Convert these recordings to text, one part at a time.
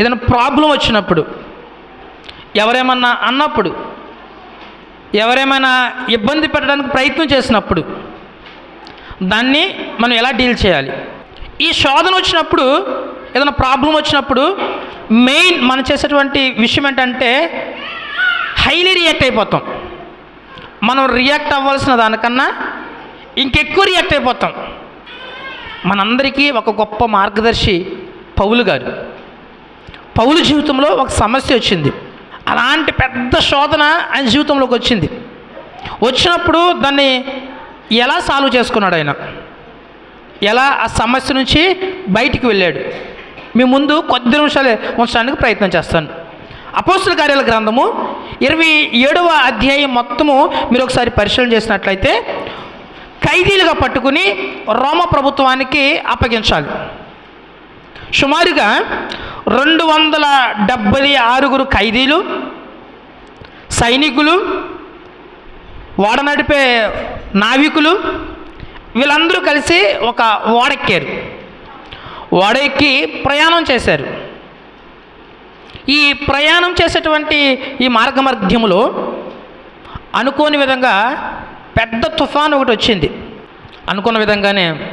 ఏదైనా ప్రాబ్లం వచ్చినప్పుడు ఎవరేమన్నా అన్నప్పుడు ఎవరేమైనా ఇబ్బంది పెట్టడానికి ప్రయత్నం చేసినప్పుడు దాన్ని మనం ఎలా డీల్ చేయాలి? ఈ శోధన వచ్చినప్పుడు ఏదైనా ప్రాబ్లం వచ్చినప్పుడు మెయిన్ మనం చేసేటువంటి విషయం ఏంటంటే హైలీ రియాక్ట్ అయిపోతాం. మనం రియాక్ట్ అవ్వాల్సిన దానికన్నా ఇంకెక్కువ రియాక్ట్ అయిపోతాం. మనందరికీ ఒక గొప్ప మార్గదర్శి పౌలు గారు. పౌలు జీవితంలో ఒక సమస్య వచ్చింది. అలాంటి పెద్ద శోధన ఆయన జీవితంలోకి వచ్చింది. వచ్చినప్పుడు దాన్ని ఎలా సాల్వ్ చేసుకున్నాడు ఆయన? ఎలా ఆ సమస్య నుంచి బయటికి వెళ్ళాడు? మీ ముందు కొద్ది నిమిషాలు ఉంచడానికి ప్రయత్నం చేస్తాను. అపోస్తుల కార్యాల గ్రంథము ఇరవై ఏడవ అధ్యాయం మొత్తము మీరు ఒకసారి పరిశీలన చేసినట్లయితే ఖైదీలుగా పట్టుకుని రోమ ప్రభుత్వానికి అప్పగించాలి. సుమారుగా రెండు వందల డెబ్బై ఆరుగురు ఖైదీలు సైనికులు ఓడ నడిపే నావికులు వీళ్ళందరూ కలిసి ఒక ఓడెక్కారు. ఓడ ఎక్కి ప్రయాణం చేశారు. ఈ ప్రయాణం చేసేటువంటి ఈ మార్గ అనుకోని విధంగా పెద్ద తుఫాను ఒకటి వచ్చింది. అనుకున్న విధంగానే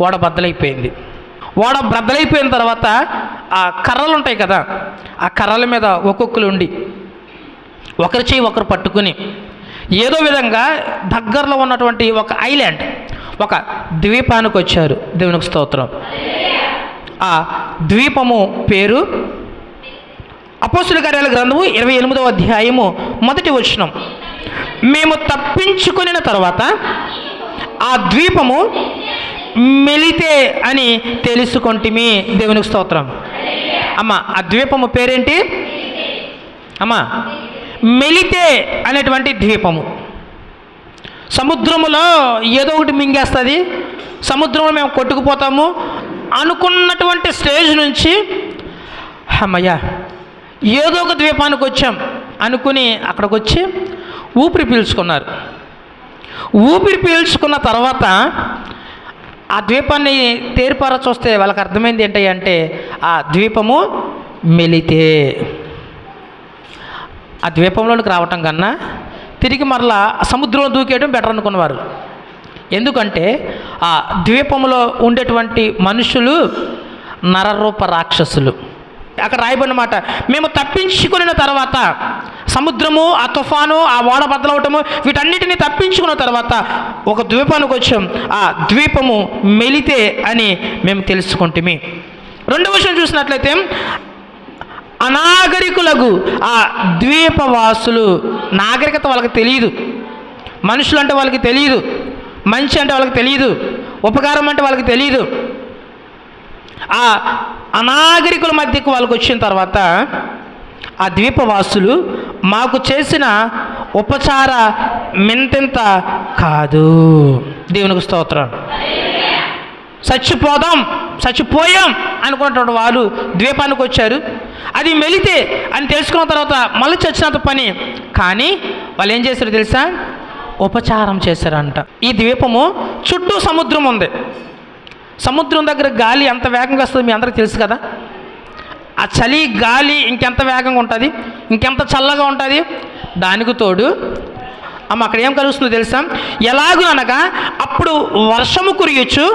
ఓడ బద్దలైపోయింది. ఓడ బ్రద్దలైపోయిన తర్వాత ఆ కర్రలు ఉంటాయి కదా ఆ కర్రల మీద ఒక్కొక్కరు ఉండి ఒకరి చేయి ఒకరు పట్టుకుని ఏదో విధంగా దగ్గరలో ఉన్నటువంటి ఒక ఐలాండ్ ఒక ద్వీపానికి వచ్చారు. దేవునికి స్తోత్రం. ఆ ద్వీపము పేరు అపోసుడి కార్యాల గ్రంథము ఇరవై ఎనిమిదవ అధ్యాయము మొదటి వచనం. మేము తప్పించుకుని తర్వాత ఆ ద్వీపము మెలితే అని తెలుసుకొంటిమి దేవునికి స్తోత్రం. అమ్మ ఆ ద్వీపము పేరేంటి? అమ్మా మెలితే అనేటువంటి ద్వీపము. సముద్రములో ఏదో ఒకటి మింగేస్తుంది. సముద్రంలో మేము కొట్టుకుపోతాము. అనుకున్నటువంటి స్టేజ్ నుంచి అమ్మయ్యా ఏదో ఒక ద్వీపానికి వచ్చాం. అనుకుని అక్కడికి వచ్చి ఊపిరి పీల్చుకున్నారు. ఊపిరి పీల్చుకున్న తర్వాత ఆ ద్వీపాన్ని తేరిపార చూస్తే వాళ్ళకి అర్థమైంది ఏంటి అంటే ఆ ద్వీపము మెలితే. ఆ ద్వీపంలోనికి రావటం కన్నా తిరిగి మరలా సముద్రంలో దూకేయడం బెటర్ అనుకున్నవారు. ఎందుకంటే ఆ ద్వీపంలో ఉండేటువంటి మనుషులు నరరూప రాక్షసులు. అక్కడ రాయబడిన మాట మేము తప్పించుకున్న తర్వాత సముద్రము ఆ తుఫాను ఆ ఓడ బద్దలవటము వీటన్నిటిని తప్పించుకున్న తర్వాత ఒక ద్వీపానికి వచ్చాం. ఆ ద్వీపము మెలితే అని మేము తెలుసుకుంటుమి. రెండవ విషయం చూసినట్లయితే అనాగరికులకు ఆ ద్వీపవాసులు నాగరికత వాళ్ళకి తెలియదు మనుషులు అంటే వాళ్ళకి తెలియదు మంచి అంటే వాళ్ళకి తెలియదు ఉపకారం అంటే వాళ్ళకి తెలియదు ఆ అనాగరికుల మధ్యకు వాళ్ళకి వచ్చిన తర్వాత ఆ ద్వీపవాసులు మాకు చేసిన ఉపచార మింతింత కాదు. దేవునికి స్తోత్రం చచ్చిపోదాం చచ్చిపోయాం అనుకున్నటువంటి వాళ్ళు ద్వీపానికి వచ్చారు. అది మెలితే అని తెలుసుకున్న తర్వాత మళ్ళీ చచ్చినంత పని. కానీ వాళ్ళు ఏం చేశారు తెలుసా? ఉపచారం చేశారంట. ఈ ద్వీపము చుట్టూ సముద్రం ఉంది. సముద్రం దగ్గర గాలి ఎంత వేగంగా వస్తుందో మీ అందరికీ తెలుసు కదా? ఆ చలి గాలి ఇంకెంత వేగంగా ఉంటుంది? ఇంకెంత చల్లగా ఉంటుంది? దానికి తోడు అమ్మ అక్కడ ఏం కలుస్తుందో తెలుసా? ఎలాగూ అనగా అప్పుడు వర్షము కురియొచ్చు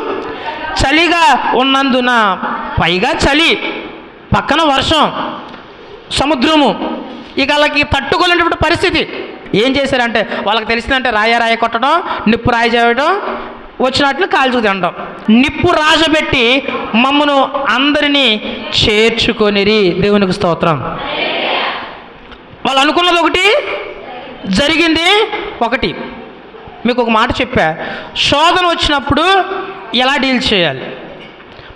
చలిగా ఉన్నందున పైగా చలి పక్కన వర్షం సముద్రము. ఇక వాళ్ళకి తట్టుకోలేనటువంటి పరిస్థితి. ఏం చేశారంటే వాళ్ళకి తెలిసిందంటే రాయ రాయ కొట్టడం నిప్పు రాయి చేయడం వచ్చినట్లు కాల్చుకు తినడం. నిప్పు రాజబెట్టి మమ్మను అందరినీ చేర్చుకొనిరి. దేవునికి స్తోత్రం. వాళ్ళు అనుకున్నది ఒకటి జరిగింది ఒకటి. మీకు ఒక మాట చెప్పా. శోధన వచ్చినప్పుడు ఎలా డీల్ చేయాలి?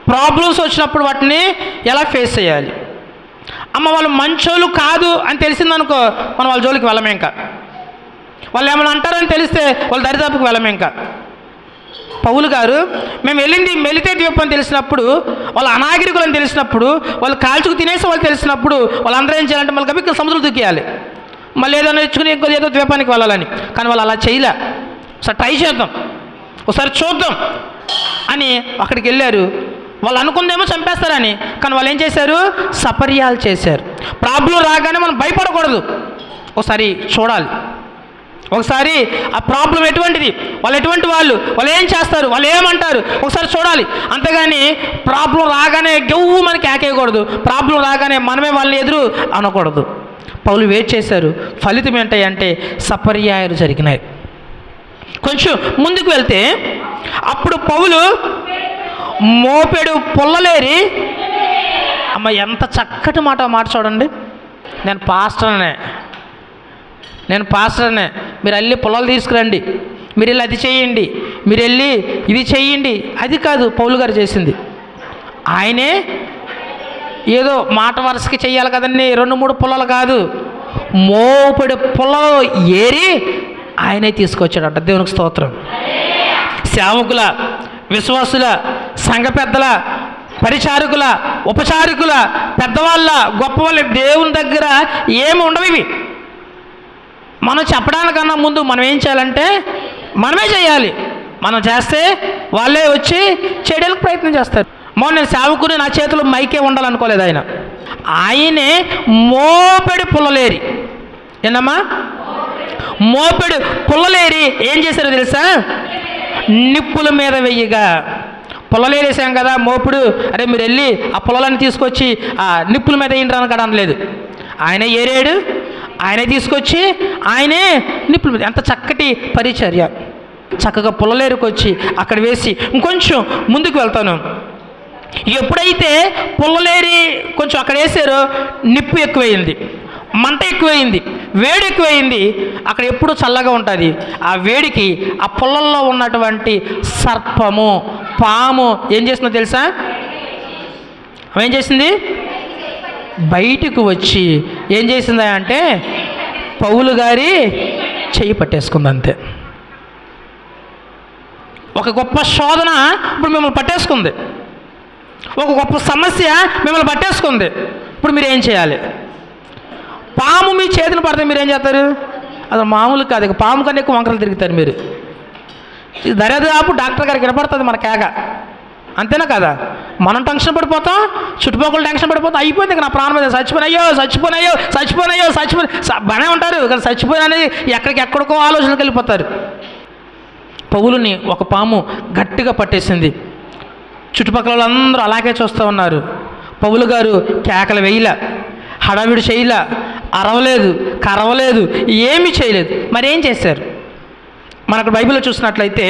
ప్రాబ్లమ్స్ వచ్చినప్పుడు వాటిని ఎలా ఫేస్ చేయాలి? అమ్మ వాళ్ళు మంచోళ్ళు కాదు అని తెలిసిందనుకో మనం వాళ్ళ జోలికి వెళ్ళమే ఇంకా. వాళ్ళు ఏమైనా అంటారని తెలిస్తే వాళ్ళ దరిదాపుకి వెళ్ళమే ఇంకా. పౌలు గారు మేము వెళ్ళింది మెలితే ద్వీపం తెలిసినప్పుడు వాళ్ళ అనాగరికులను తెలిసినప్పుడు వాళ్ళు కాల్చుకు తినేసి వాళ్ళు తెలిసినప్పుడు వాళ్ళందరూ ఏం చేయాలంటే మళ్ళీ కవి సముద్రం దుక్కేయాలి మళ్ళీ ఏదైనా ఇచ్చుకుని ఇంకో ఏదో ద్వీపానికి వెళ్ళాలని. కానీ వాళ్ళు అలా చేయలే. ఒకసారి ట్రై చేద్దాం. ఒకసారి చూద్దాం అని అక్కడికి వెళ్ళారు. వాళ్ళు అనుకుందేమో చంపేస్తారని కానీ వాళ్ళు ఏం చేశారు? సపర్యాలు చేశారు. ప్రాబ్లం రాగానే మనం భయపడకూడదు. ఒకసారి చూడాలి. ఒకసారి ఆ ప్రాబ్లం ఎటువంటిది? వాళ్ళు ఎటువంటి వాళ్ళు? వాళ్ళు ఏం చేస్తారు? వాళ్ళు ఏమంటారు? ఒకసారి చూడాలి. అంతేగాని ప్రాబ్లం రాగానే గెవ్వు మనకి ఆకేయకూడదు. ప్రాబ్లం రాగానే మనమే వాళ్ళని ఎదురు అనకూడదు. పౌలు వెయిట్ చేశారు? ఫలితం ఏంటంటే సపర్యాయాలు జరిగినాయి. కొంచెం ముందుకు వెళ్తే అప్పుడు పౌలు మోపెడు పుల్లలేరి అమ్మ ఎంత చక్కటి మాట మాట చూడండి. నేను పాస్టర్నే. నేను పాస్టర్నే. మీరు వెళ్ళి పొలాలు తీసుకురండి. మీరు వెళ్ళి అది చేయండి. మీరు వెళ్ళి ఇది చేయండి. అది కాదు పౌలు గారు చేసింది. ఆయనే ఏదో మాట వరుసకి చేయాలి కదండి. రెండు మూడు పొలాలు కాదు. మోపడి పొలలో ఏరి ఆయనే తీసుకొచ్చాడట. దేవునికి స్తోత్రం. సేవకుల విశ్వాసుల సంఘ పెద్దల పరిచారకుల ఉపచారకుల పెద్దవాళ్ళ గొప్ప వాళ్ళ దేవుని దగ్గర ఏమి ఉండవు ఇవి. మనం చెప్పడానికన్నా ముందు మనం ఏం చేయాలంటే మనమే చేయాలి. మనం చేస్తే వాళ్ళే వచ్చి చేయడానికి ప్రయత్నం చేస్తారు. మొన్న నేను సేవకుని నా చేతిలో మైకే ఉండాలనుకోలేదు ఆయన. ఆయనే మోపెడి పుల్లలేరి. ఏందమ్మా? మోపెడు పుల్లలేరి ఏం చేశారో తెలుసా? నిప్పుల మీద వెయ్యగా. పుల్లలేరేసాం కదా మోపుడు. అరే మీరు వెళ్ళి ఆ పుల్లలని తీసుకొచ్చి ఆ నిప్పుల మీద వేయండి అనకడం లేదు ఆయన ఏరాడు ఆయనే తీసుకొచ్చి ఆయనే నిప్పుల మీద. ఎంత చక్కటి పరిచర్య. చక్కగా పుల్లలేరుకొచ్చి అక్కడ వేసి ఇంకొంచెం ముందుకు వెళ్తాను. ఎప్పుడైతే పుల్లలేరి కొంచెం అక్కడ వేసారో నిప్పు ఎక్కువైంది. మంట ఎక్కువైంది. వేడి ఎక్కువైంది. అక్కడ ఎప్పుడు చల్లగా ఉంటుంది. ఆ వేడికి ఆ పుల్లల్లో ఉన్నటువంటి సర్పము పాము ఏం చేస్తుందో తెలుసా? ఏం చేసింది? బయటకు వచ్చి ఏం చేసిందా అంటే పౌలు గారి చెయ్యి పట్టేసుకుంది అంతే ఒక గొప్ప శోధన ఇప్పుడు మిమ్మల్ని పట్టేసుకుంది. ఒక గొప్ప సమస్య మిమ్మల్ని పట్టేసుకుంది. ఇప్పుడు మీరు ఏం చేయాలి? పాము మీ చేతిని పడితే మీరు ఏం చేస్తారు? అది మామూలు కాదు ఇక పాము కన్నా ఎక్కువ వంకరలు తిరుగుతారు మీరు. దర్యాదాపు డాక్టర్ గారికి వినపడుతుంది మన కేక. అంతేనా కదా? మనం టెన్షన్ పడిపోతాం చుట్టుపక్కల టెన్షన్ పడిపోతాం అయిపోయింది ఇక నా ప్రాణం మీద. చచ్చిపోయినాయో చచ్చిపోయినాయో చచ్చిపోయినాయో చచ్చిపోయి బాగానే ఉంటారు కానీ చచ్చిపోయిన అనేది ఎక్కడికి ఎక్కడికో ఆలోచనకి వెళ్ళిపోతారు. పౌలుని ఒక పాము గట్టిగా పట్టేసింది. చుట్టుపక్కల వాళ్ళందరూ అలాగే చూస్తూ ఉన్నారు. పౌలు గారు కేకలు వేయలే హడావిడి చేయలే అరవలేదు కరవలేదు ఏమీ చేయలేదు. మరి ఏం చేశారు? మనకు బైబిల్లో చూసినట్లయితే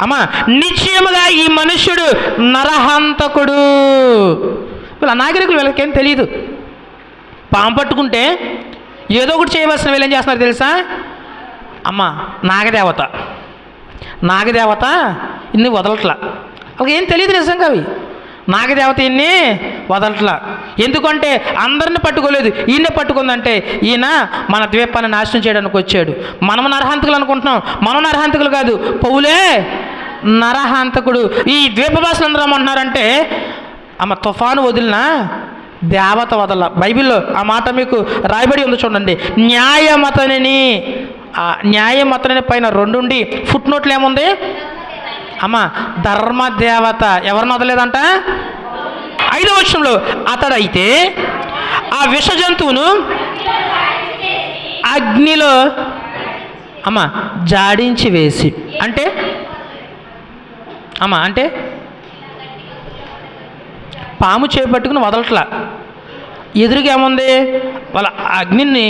అమ్మా నిశ్చయముగా ఈ మనుష్యుడు నరహంతకుడు. వీళ్ళ నాగరికులు వీళ్ళకేం తెలియదు పాము పట్టుకుంటే ఏదో ఒకటి చేయవలసిన వీళ్ళు ఏం చేస్తున్నారు తెలుసా? అమ్మ నాగదేవత. నాగదేవత ఇన్ని వదలట్లా. వాళ్ళకి ఏం తెలియదు నిజంగా అవి. నాగదేవత ఇన్ని వదలట్లా ఎందుకంటే అందరిని పట్టుకోలేదు. ఈయన్నే పట్టుకుందంటే ఈయన మన ద్వీపాన్ని నాశనం చేయడానికి వచ్చాడు. మనం నరహంతకులు అనుకుంటున్నాం. మనం నరహంతకులు కాదు. పౌలే నరహంతకుడు. ఈ ద్వీప భాషలు అందరూ ఏమంటున్నారంటే ఆమె తుఫాను వదిలినా దేవత వదల. బైబిల్లో ఆ మాట మీకు రాయబడి ఉంది చూడండి. న్యాయమతనిని ఆ న్యాయమతని పైన రెండుండి. ఫుట్ నోట్లు ఏముంది? అమ్మ ధర్మదేవత ఎవరిని వదలేదంట? ఐదో వర్షంలో అతడైతే ఆ విష జంతువును అగ్నిలో అమ్మ జాడించి వేసి అంటే అమ్మ అంటే పాము చేపట్టుకుని వదలట్లా. ఎదురుగా ఏముంది? వాళ్ళ అగ్నిని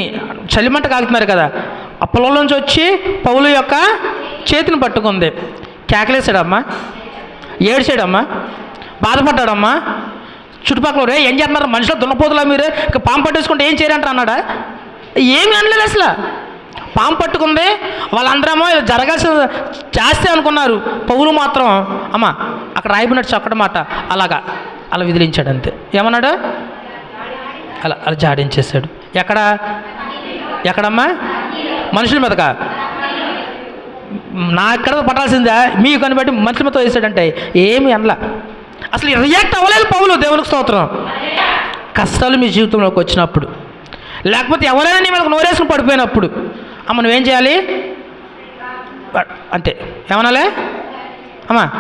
చలిమంట కాగుతున్నారు కదా. ఆ పొలం నుంచి వచ్చి పౌలు యొక్క చేతిని పట్టుకుంది. కేకలేసాడమ్మా ఏడ్చాడమ్మా? బాధపడ్డాడమ్మా? చుట్టుపక్కల రే ఏం చేస్తున్నారు? మనుషులు దున్నపోతులా మీరు? ఇక పాము పట్టేసుకుంటే ఏం చేయరంటారు అన్నాడా? ఏమీ అనలేదు అసలు. పాము పట్టుకుంది వాళ్ళందరేమో ఇది జరగాల్సిన చేస్తే అనుకున్నారు. పౌలు మాత్రం అమ్మ అక్కడ రాయిపోయినట్టు చక్కడమాట అలాగా అలా విదిలించాడు అంతే. ఏమన్నాడు? అలా అలా జాడించేశాడు. ఎక్కడ? ఎక్కడమ్మా? మనుషుల మీదకా? నా ఎక్కడ పట్టాల్సిందే? మీ కనిపెట్టి మనుషుల మీద వేసాడంటే ఏమి అనలా. అసలు రియాక్ట్ అవ్వలేదు పౌలు దేవునికి స్తోత్రం. కష్టాలు మీ జీవితంలోకి వచ్చినప్పుడు. లేకపోతే ఎవరైనా నీ మనకు నోరేసుకుని పడిపోయినప్పుడు. అమ్మ నువ్వేం చేయాలి? అంతే. ఏమనాలే? అమ్మా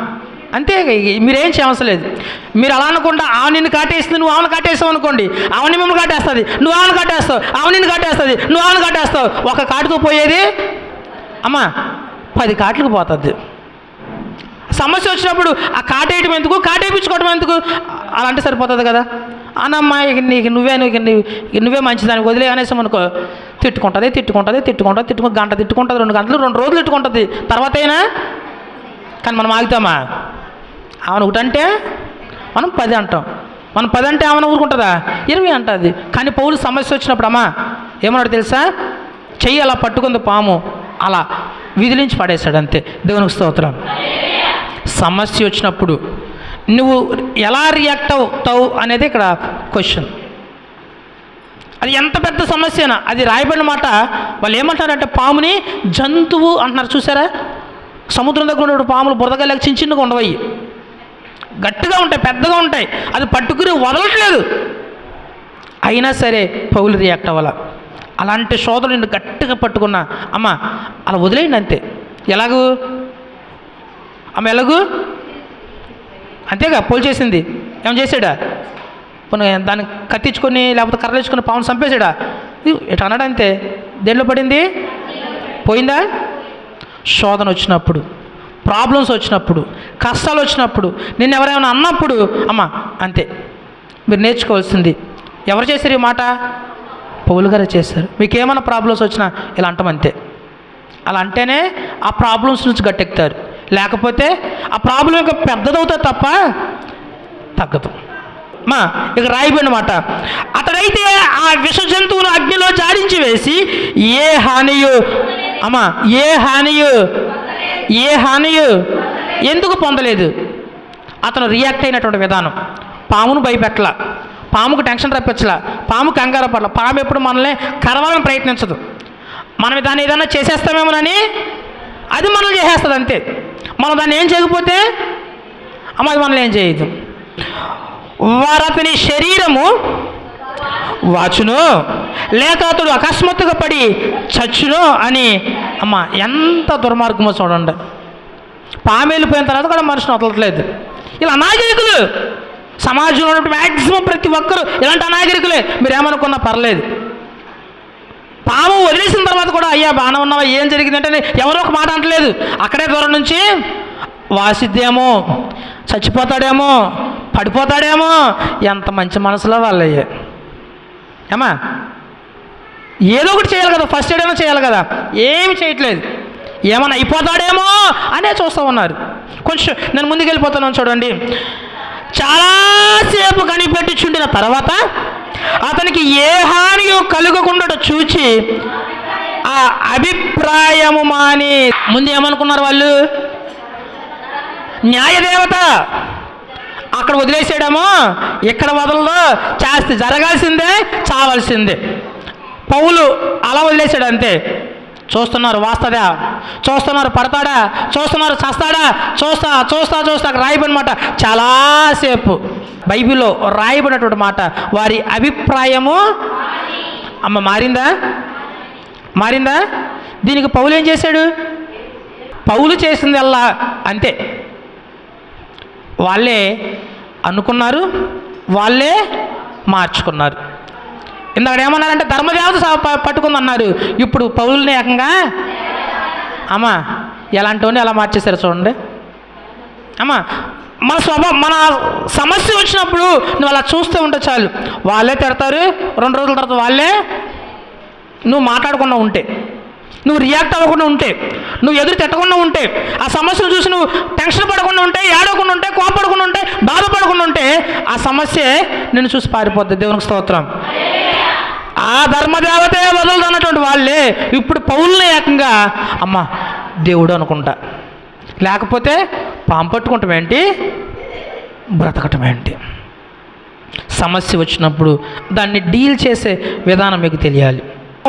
అంతే మీరేం చేయవలసిన లేదు మీరు అలా అనుకుంటా ఆమె నిన్ను కాటేస్తుంది నువ్వు ఆమెను కాటేస్తావు అనుకోండి. ఆమె మిమ్మల్ని కాటేస్తుంది. నువ్వు ఆమెను కాటేస్తావు. ఆమె నిన్ను కాటేస్తుంది. నువ్వు ఆమెను కాటేస్తావు. ఒక కాటుతో పోయేది? అమ్మా పది కాట్లకు పోతుంది. సమస్య వచ్చినప్పుడు ఆ కాటేయటం ఎందుకు? కాటేపించుకోవటం ఎందుకు? అలా అంటే సరిపోతుంది కదా. అనమ్మా ఇక నీకు నువ్వే నువ్వు నీ- నువ్వే మంచిదానికి వదిలే అనేసి అనుకో తిట్టుకుంటుంది తిట్టుకుంటుంది తిట్టుకుంటుంది తిట్టుకు గంట తిట్టుకుంటుంది రెండు గంటలు రెండు రోజులు తిట్టుకుంటుంది. తర్వాత అయినా కానీ మనం ఆగుతామా? ఆమెను ఒకటంటే మనం పది అంటాం. మనం పది అంటే ఆమెను ఊరుకుంటుందా? ఇరవై అంటుంది. కానీ పౌలు సమస్య వచ్చినప్పుడు అమ్మా ఏమన్నాడు తెలుసా? చెయ్యి అలా పట్టుకుంది పాము. అలా విదిలించి పడేశాడు అంతే దేవునికి స్తోత్రం. సమస్య వచ్చినప్పుడు నువ్వు ఎలా రియాక్ట్ అవుతావు అనేది ఇక్కడ క్వశ్చన్ అది ఎంత పెద్ద సమస్యనా అది రాయబడిన మాట వాళ్ళు ఏమంటారంటే పాముని జంతువు అంటున్నారు. చూసారా? సముద్రం దగ్గర ఉన్న పాములు బురదగలేక చిన్న చిన్నగా ఉండవయ్యి. గట్టిగా ఉంటాయి పెద్దగా ఉంటాయి. అది పట్టుకుని వదలట్లేదు. అయినా సరే పౌలు రియాక్ట్ అవ్వాలి? అలాంటి సోదరుడు నిన్ను గట్టిగా పట్టుకున్నా అమ్మ అలా వదిలేయండి అంతే. ఎలాగూ? అమ్మ ఎలాగూ? అంతేగా పోల్ చేసింది. ఏం చేశాడా? పోనీ దాన్ని కత్తించుకొని లేకపోతే కర్రలేసుకొని పావును చంపేశాడా? ఇటు అన్నాడు అంతే. దేంట్లో పడింది? పోయిందా? శోధన వచ్చినప్పుడు ప్రాబ్లమ్స్ వచ్చినప్పుడు కష్టాలు వచ్చినప్పుడు నిన్ను ఎవరైనా అన్నప్పుడు అమ్మ అంతే. మీరు నేర్చుకోవాల్సింది. ఎవరు చేశారు ఈ మాట? పౌలు గారే చేశారు. మీకు ఏమైనా ప్రాబ్లమ్స్ వచ్చినా ఇలా అంటాం అంతే. అలా అంటేనే ఆ ప్రాబ్లమ్స్ నుంచి గట్టెక్కుతారు. లేకపోతే ఆ ప్రాబ్లం ఇంకా పెద్దదవుతుంది తప్ప తగ్గదు. మా ఇక రాయిపోయినమాట అతడైతే ఆ విష జంతువును అగ్నిలో జాడించి వేసి ఏ హానియు అమ్మా ఏ హానియు ఏ హానియు ఎందుకు పొందలేదు? అతను రియాక్ట్ అయినటువంటి విధానం. పామును భయపెట్టల. పాముకు టెన్షన్ రప్పించలా పాము కంగారు పడల. పాము ఎప్పుడు మనల్ని కరవాలని ప్రయత్నించదు. మనం దాన్ని ఏదైనా చేసేస్తామేమోనని అది మనల్ని చేసేస్తుంది అంతే. మనం దాన్ని ఏం చేయకపోతే అమ్మ అది మనల్ని ఏం చేయదు. వారు అతని శరీరము వాచును లేక అతడు అకస్మాత్తుగా పడి చచ్చును అని అమ్మ ఎంత దుర్మార్గమో చూడండి. పాము వెళ్ళిపోయిన తర్వాత కూడా మనిషిని వదలట్లేదు. ఇలా అనాగరికులు సమాజంలో ఉన్నటువంటి మ్యాక్సిమం ప్రతి ఒక్కరు ఇలాంటి అనాగరికులే. మీరేమనుకున్నా పర్లేదు. పాము వదిలేసిన తర్వాత కూడా అయ్యా బాగానే ఉన్నావా? ఏం జరిగిందంటే ఎవరో ఒక మాట అంటలేదు. అక్కడే దూరం నుంచి వాసిద్దేమో చచ్చిపోతాడేమో పడిపోతాడేమో ఎంత మంచి మనసులో వాళ్ళయ్యే. ఏమా? ఏదో ఒకటి చేయాలి కదా ఫస్ట్ ఎయిడ్ అయినా చేయాలి కదా. ఏమి చేయట్లేదు. ఏమన్నా అయిపోతాడేమో అనే చూస్తూ ఉన్నారు. కొంచెం నేను ముందుకు వెళ్ళిపోతున్నాను చూడండి. చాలాసేపు కనిపెట్టుచుండిన తర్వాత అతనికి ఏ హానియో కలుగకుండా చూచి ఆ అభిప్రాయము మాని ముందు ఏమనుకున్నారు వాళ్ళు? న్యాయదేవత అక్కడ వదిలేసాడేమో ఇక్కడ వదలదు చేస్తే జరగాల్సిందే చావాల్సిందే. పౌలు అలా వదిలేశాడు అంతే. చూస్తున్నారు వాస్తదా చూస్తున్నారు పడతాడా? చూస్తున్నారు చస్తాడా? చూస్తా చూస్తా చూస్తా రాయబడినమాట చాలాసేపు బైబిల్లో రాయబడినటువంటి మాట. వారి అభిప్రాయము అమ్మ మారిందా? మారిందా? దీనికి పౌలు ఏం చేశాడు? పౌలు చేసింది అల్లా అంతే. వాళ్ళే అనుకున్నారు వాళ్ళే మార్చుకున్నారు. ఇందాక ఏమన్నారంటే ధర్మదేవత పట్టుకుందన్నారు. ఇప్పుడు పౌరుల్ని ఏకంగా అమ్మా ఎలాంటివన్నీ ఎలా మార్చేశారు చూడండి. అమ్మా మన స్వభావం మన సమస్య వచ్చినప్పుడు నువ్వు అలా చూస్తూ ఉంటే చాలు. వాళ్ళే తిడతారు రెండు రోజుల తర్వాత వాళ్ళే నువ్వు మాట్లాడకుండా ఉంటే. నువ్వు రియాక్ట్ అవ్వకుండా ఉంటే. నువ్వు ఎదురు తిట్టకుండా ఉంటే. ఆ సమస్యను చూసి నువ్వు టెన్షన్ పడకుండా ఉంటే ఏడవకుండా ఉంటే కోపడకుండా ఉంటే బాధపడకుండా ఉంటే ఆ సమస్య నిన్ను చూసి పారిపోద్ది. దేవునికి స్తోత్రం. ఆ ధర్మదేవతే వదలదు అన్నటువంటి వాళ్ళే. ఇప్పుడు పౌల్ని ఏకంగా అమ్మ దేవుడు అనుకుంటా. లేకపోతే పాము పట్టుకుంటాం ఏంటి? బ్రతకటం ఏంటి? సమస్య వచ్చినప్పుడు దాన్ని డీల్ చేసే విధానం మీకు తెలియాలి.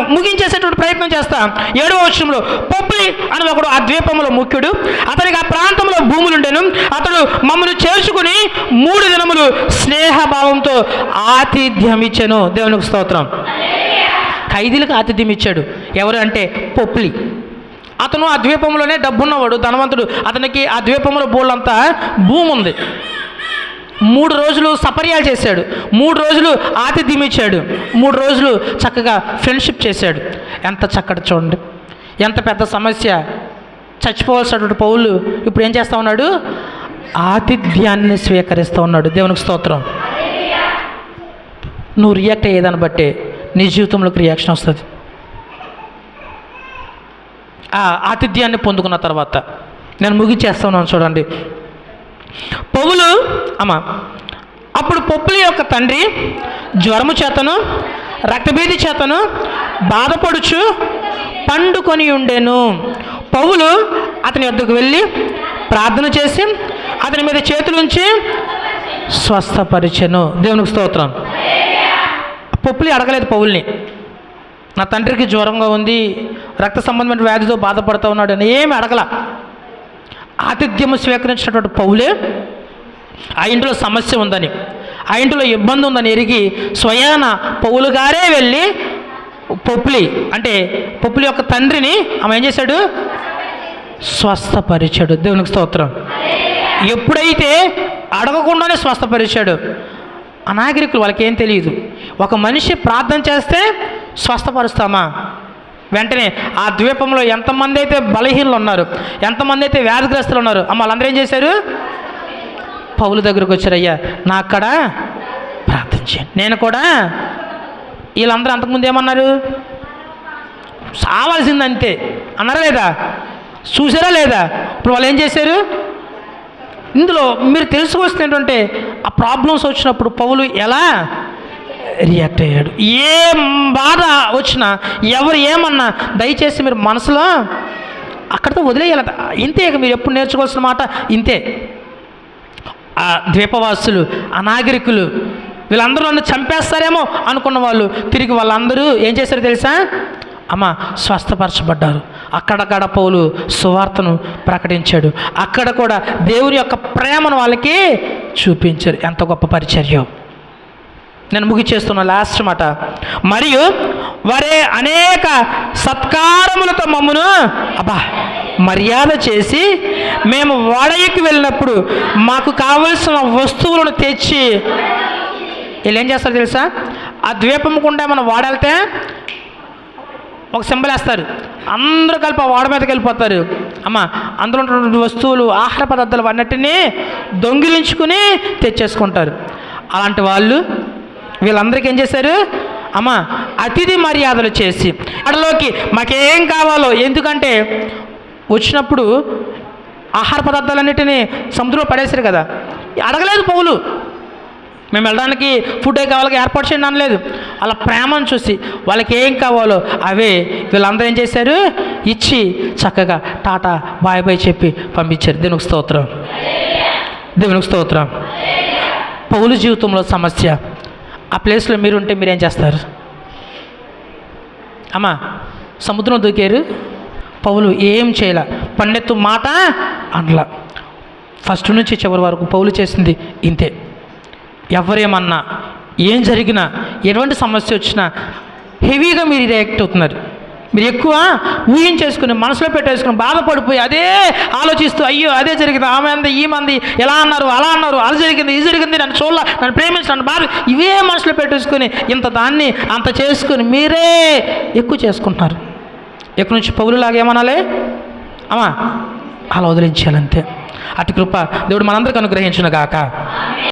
ముగించేసేటువంటి ప్రయత్నం చేస్తాం. ఏడవ వర్షంలో పొప్పి అని ఒకడు ఆ ద్వీపంలో ముఖ్యుడు. అతనికి ఆ ప్రాంతంలో భూములుండెను అతడు మమ్మల్ని చేర్చుకుని మూడు దినములు స్నేహభావంతో ఆతిథ్యం ఇచ్చాను దేవునికి స్తోత్రం. ఖైదీలకు ఆతిథ్యం ఇచ్చాడు ఎవరు అంటే పొప్లి అతను ఆ ద్వీపంలోనే డబ్బున్నవాడు ధనవంతుడు. అతనికి ఆ ద్వీపంలో బోళ్ళంతా భూమి ఉంది. మూడు రోజులు సపర్యాలు చేశాడు. మూడు రోజులు ఆతిథ్యం ఇచ్చాడు. మూడు రోజులు చక్కగా ఫ్రెండ్షిప్ చేశాడు. ఎంత చక్కటి చూడండి. ఎంత పెద్ద సమస్య. చచ్చిపోవాల్సినటువంటి పౌలు ఇప్పుడు ఏం చేస్తూ ఉన్నాడు? ఆతిథ్యాన్ని స్వీకరిస్తూ ఉన్నాడు. దేవునికి స్తోత్రం. నువ్వు రియాక్ట్ అయ్యేదాన్ని బట్టే నీ జీవితంలోకి రియాక్షన్ వస్తుంది. ఆతిథ్యాన్ని పొందుకున్న తర్వాత నేను ముగిచేస్తున్నాను చూడండి. పౌలు అమ్మ అప్పుడు పొప్పులి యొక్క తండ్రి జ్వరము చేతను రక్తభేది చేతను బాధపడుచు పండుకొని ఉండెను. పౌలు అతని వద్దకు వెళ్ళి ప్రార్థన చేసి అతని మీద చేతులుంచి స్వస్థపరిచెను. దేవునికి స్తోత్రం. పప్పులు అడగలేదు పౌల్ని. నా తండ్రికి జ్వరంగా ఉంది రక్త సంబంధమైన వ్యాధితో బాధపడుతూ ఉన్నాడు అని ఏమి అడగల. ఆతిథ్యము స్వీకరించినటువంటి పౌలే ఆ ఇంట్లో సమస్య ఉందని ఆ ఇంట్లో ఇబ్బంది ఉందని ఎరిగి స్వయాన పౌలు గారే వెళ్ళి పొప్పులి అంటే పొప్పులి యొక్క తండ్రిని ఆమె ఏం చేశాడు? స్వస్థపరిచాడు. దేవునికి స్తోత్రం. ఎప్పుడైతే అడగకుండానే స్వస్థపరిచాడు అనాగరికులు వాళ్ళకేం తెలియదు. ఒక మనిషి ప్రార్థన చేస్తే స్వస్థపరుస్తామా? వెంటనే ఆ ద్వీపంలో ఎంతమంది అయితే బలహీనలు ఉన్నారు ఎంతమంది అయితే వ్యాధిగ్రస్తులు ఉన్నారు అమ్మ వాళ్ళందరూ ఏం చేశారు? పౌలు దగ్గరకు వచ్చారయ్యా నా అక్కడ ప్రార్థన నేను కూడా వీళ్ళందరూ అంతకుముందు ఏమన్నారు? సావాల్సింది అంతే అన్నారా లేదా? చూసారా లేదా? ఇప్పుడు వాళ్ళు ఏం చేశారు? ఇందులో మీరు తెలుసుకొస్తే ఏంటంటే ఆ ప్రాబ్లమ్స్ వచ్చినప్పుడు పౌలు ఎలా రియాక్ట్ అయ్యాడు ఏం బాధ వచ్చినా ఎవరు ఏమన్నా దయచేసి మీరు మనసులో అక్కడితో వదిలేయాలి ఇంతే ఇక మీరు ఎప్పుడు నేర్చుకోవాల్సిన మాట? ఇంతే. ఆ ద్వీపవాసులు అనాగరికులు వీళ్ళందరూ నన్ను చంపేస్తారేమో అనుకున్న వాళ్ళు తిరిగి వాళ్ళందరూ ఏం చేశారు తెలుసా? అమ్మ స్వస్థపరచబడ్డారు. అక్కడక్కడ పౌలు సువార్తను ప్రకటించాడు. అక్కడ కూడా దేవుని యొక్క ప్రేమను వాళ్ళకి చూపించారు. ఎంత గొప్ప పరిచర్యం. నేను ముగిచేస్తున్న లాస్ట్ మాట. మరియు వరే అనేక సత్కారములతో మమ్మను అబ్బా మర్యాద చేసి మేము వాడయ్యకి వెళ్ళినప్పుడు మాకు కావలసిన వస్తువులను తెచ్చి వీళ్ళు ఏం చేస్తారు తెలుసా? ఆ ద్వీపం గుండా మనం వాడెళ్తే ఒక సింబల్ వేస్తారు. అందరూ కలిపి ఆ వాడ మీదకి వెళ్ళిపోతారు. అమ్మ అందులో ఉన్నటువంటి వస్తువులు ఆహార పదార్థాలు అన్నిటినీ దొంగిలించుకుని తెచ్చేసుకుంటారు. అలాంటి వాళ్ళు వీళ్ళందరికీ ఏం చేశారు? అమ్మ అతిథి మర్యాదలు చేసి. అడలోకి మాకేం కావాలో ఎందుకంటే వచ్చినప్పుడు ఆహార పదార్థాలన్నిటినీ సముద్రంలో పడేశారు కదా. అడగలేదు పౌలు. మేము వెళ్ళడానికి ఫుడ్ ఏ కావాలి ఏర్పాటు చేయండి అనలేదు. వాళ్ళ ప్రేమను చూసి వాళ్ళకి ఏం కావాలో అవే వీళ్ళందరూ ఏం చేశారు? ఇచ్చి చక్కగా టాటా బాయ్ బాయ్ చెప్పి పంపించారు. దేవునికి స్తోత్రం. దేవునికి స్తోత్రం. పౌలు జీవితంలో సమస్య ఆ ప్లేస్లో మీరు ఉంటే మీరేం చేస్తారు? అమ్మా సముద్రం దూకారు పౌలు ఏం చేయలే? పండెత్తు మాట అనలా. ఫస్ట్ నుంచి చివరి వరకు పౌలు చేసింది ఇంతే. ఎవరేమన్నా ఏం జరిగినా ఎటువంటి సమస్య వచ్చినా హెవీగా మీరు రియాక్ట్ అవుతున్నారు. మీరు ఎక్కువ ఊహించేసుకుని మనసులో పెట్టేసుకుని బాధపడిపోయి అదే ఆలోచిస్తూ అయ్యో అదే జరిగింది ఆమె అంది ఈ మంది ఎలా అన్నారు అలా అన్నారు అది జరిగింది ఇది జరిగింది నన్ను చూడాల నన్ను ప్రేమించి నన్ను బాధ ఇవే మనసులో పెట్టేసుకుని ఇంత దాన్ని అంత చేసుకుని మీరే ఎక్కువ చేసుకుంటున్నారు. ఎక్కడి నుంచి పౌరులాగా ఏమనాలి? అమ్మా అలా వదిలించాలంతే అటు కృప దేవుడు మనందరికి అనుగ్రహించును గాక